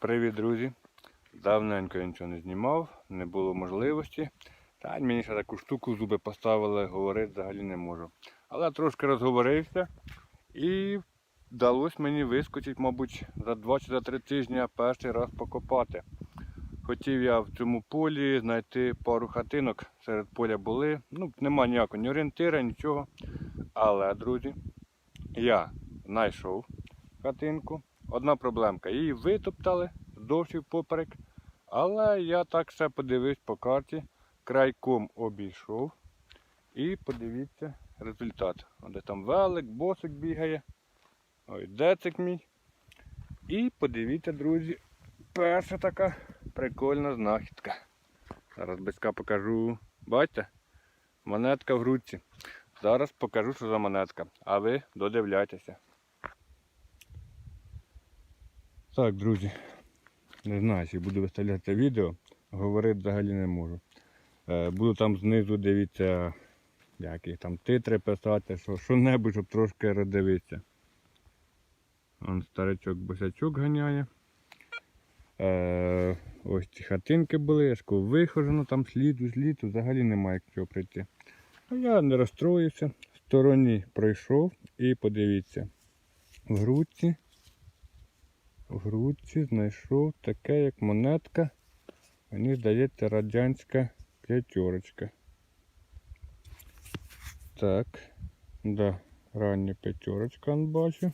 Привіт, друзі! Давненько я нічого не знімав, не було можливості. Та мені ще таку штуку в зуби поставили, говорити взагалі не можу. Але трошки розговорився і вдалося мені вискочити, мабуть, за 2 чи за 3 тижні перший раз покопати. Хотів я в цьому полі знайти пару хатинок, серед поля були. Ну, нема ніякого ні орієнтира, нічого. Але, друзі, я знайшов хатинку. Одна проблемка. Її витоптали вздовж і впоперек. Але я так все подивився по карті, крайком обійшов. І подивіться результат. Де там велик, босик бігає. Ой, децик мій. І подивіться, друзі, перша така прикольна знахідка. Зараз близька покажу. Бачите? Монетка в грудці. Зараз покажу, що за монетка. А ви додивляйтеся. Так, друзі, не знаю, чи буду виставляти відео, говорити взагалі не можу. Е, Буду там знизу дивитися, які там титри писати, що, що-небудь, щоб трошки роздивитися. Вон старичок босячок ганяє. Е, ось ці хатинки були, я ж кажу, вихожено, там сліду, сліду, взагалі немає як чого прийти. А я не розстроївся, в стороні пройшов і подивіться. В грудці в грудці знайшов таке, як монетка. Мені здається, радянська п'ятерочка. Так, да, рання п'ятерочка бачу.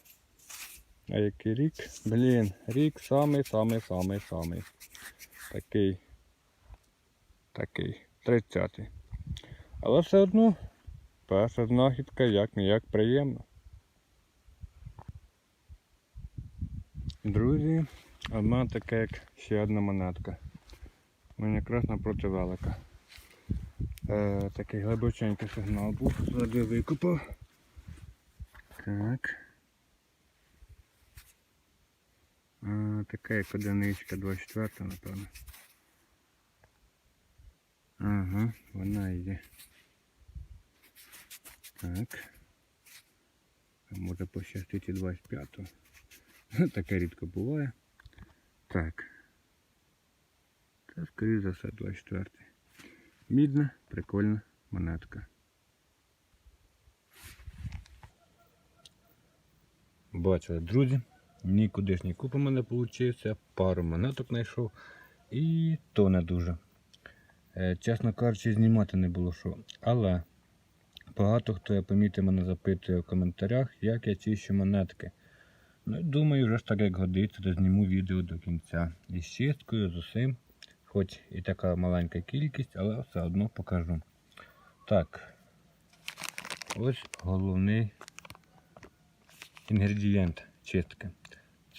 А який рік? Блін, рік самий самий самий самий. Такий. Такий. 30-й. Але все одно перша знахідка як ніяк приємна. Друзі, а в мене така як ще одна монетка. У мене якраз напроти велика. Е, такий глибоченький сигнал був, ззади викопав. Так. А, така як одиничка 24, напевно. Ага, вона є. Так. Може пощастить і 25-го. Таке рідко буває. Так. Це, скоріше за все, 24. Мідна, прикольна монетка. Бачили, друзі, нікуди ж ні купа мене вийшло, пару монеток знайшов і то не дуже. Е, Чесно кажучи, знімати не було що. Але багато хто я помітив мене запитує в коментарях, як я чищу монетки. Ну, думаю, вже ж так як годиться, то зніму відео до кінця. І з чисткою, з усім. Хоч і така маленька кількість, але все одно покажу. Так. Ось головний інгредієнт чистки.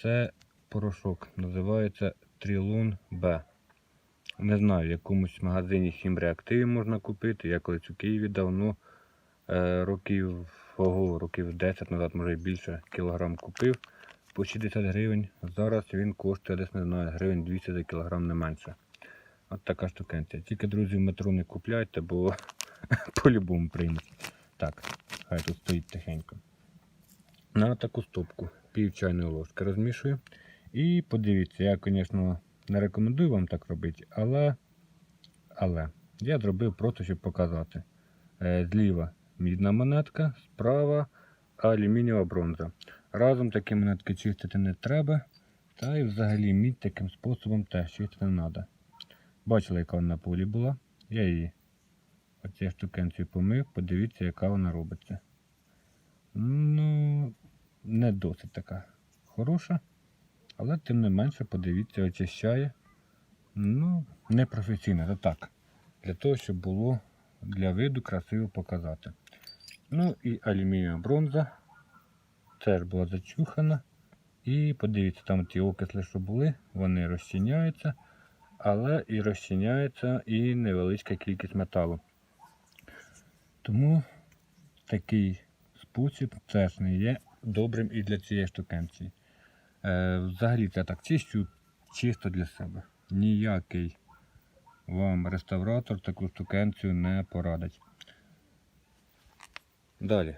Це порошок, називається Трилун Б. Не знаю, в якомусь магазині хімреактиві можна купити. Я колись у Києві давно е, років, ого, років 10 назад, може і більше, кілограм купив по 60 гривень. Зараз він коштує десь не знаю, гривень 200 за кілограм не менше. От така штукенція. Тільки, друзі, в метро не купляйте, бо по-любому приймуть. Так, хай тут стоїть тихенько. На таку стопку пів чайної ложки розмішую. І подивіться, я, звісно, не рекомендую вам так робити, але, але я зробив просто, щоб показати. Е, Зліва мідна монетка, справа алюмінієва бронза. Разом такі монетки чистити не треба. Та і взагалі мідь таким способом теж чистити не треба. Бачили, яка вона на полі була. Я її оцією штукенцію помив, подивіться, яка вона робиться. Ну, не досить така хороша. Але тим не менше, подивіться, очищає. Ну, не професійно, це так. Для того, щоб було для виду красиво показати. Ну і алюмінієва бронза. Теж була зачухана. І подивіться, там ті окисли, що були, вони розчиняються, але і розчиняється і невеличка кількість металу. Тому такий спосіб теж не є добрим і для цієї штукенції. Е, взагалі це так чищу чисто для себе. Ніякий вам реставратор таку штукенцію не порадить. Далі.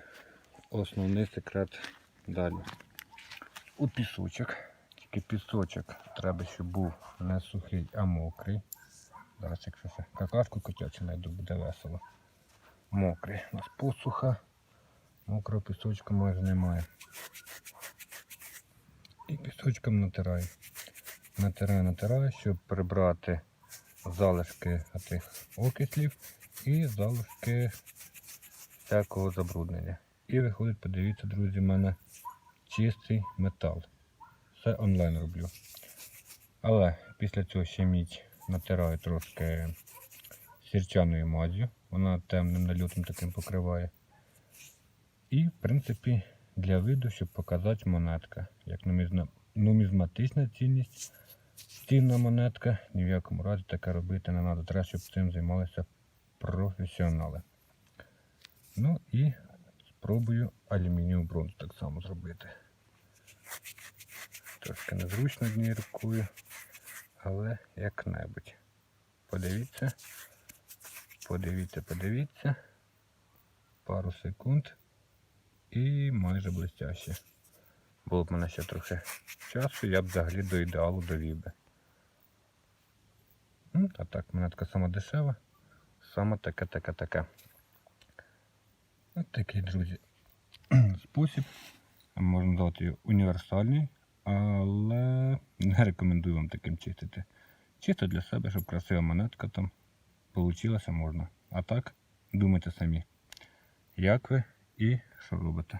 Основний секрет далі. У пісочок. Трошки пісочок. Треба, щоб був не сухий, а мокрий. Зараз, якщо ще какашку котячу знайду, буде весело. Мокрий. У нас посуха. Мокрого пісочку майже немає. І пісочком натираю. Натираю, натираю, щоб прибрати залишки тих окислів і залишки всякого забруднення. І виходить, подивіться, друзі, в мене чистий метал. Все онлайн роблю. Але після цього ще мідь натираю трошки сірчаною мазю. Вона темним нальотом таким покриває. І, в принципі, для виду, щоб показати монетка. Як нумізматична цінність, цінна монетка. Ні в якому разі таке робити не треба. Треба, щоб цим займалися професіонали. Ну і спробую алюмінієву бронзу так само зробити. Трошки незручно однією рукою, але як-небудь. Подивіться, подивіться, подивіться. Пару секунд і майже блестяще. Було б мене ще трохи часу, я б взагалі до ідеалу довів би. М, А так, монетка сама дешева, саме таке, таке, таке. Ось такий, друзі, спосіб. Можна його універсальний, але не рекомендую вам таким чистити. Чисто для себе, щоб красива монетка там вийшла можна. А так, думайте самі, як ви і що робите.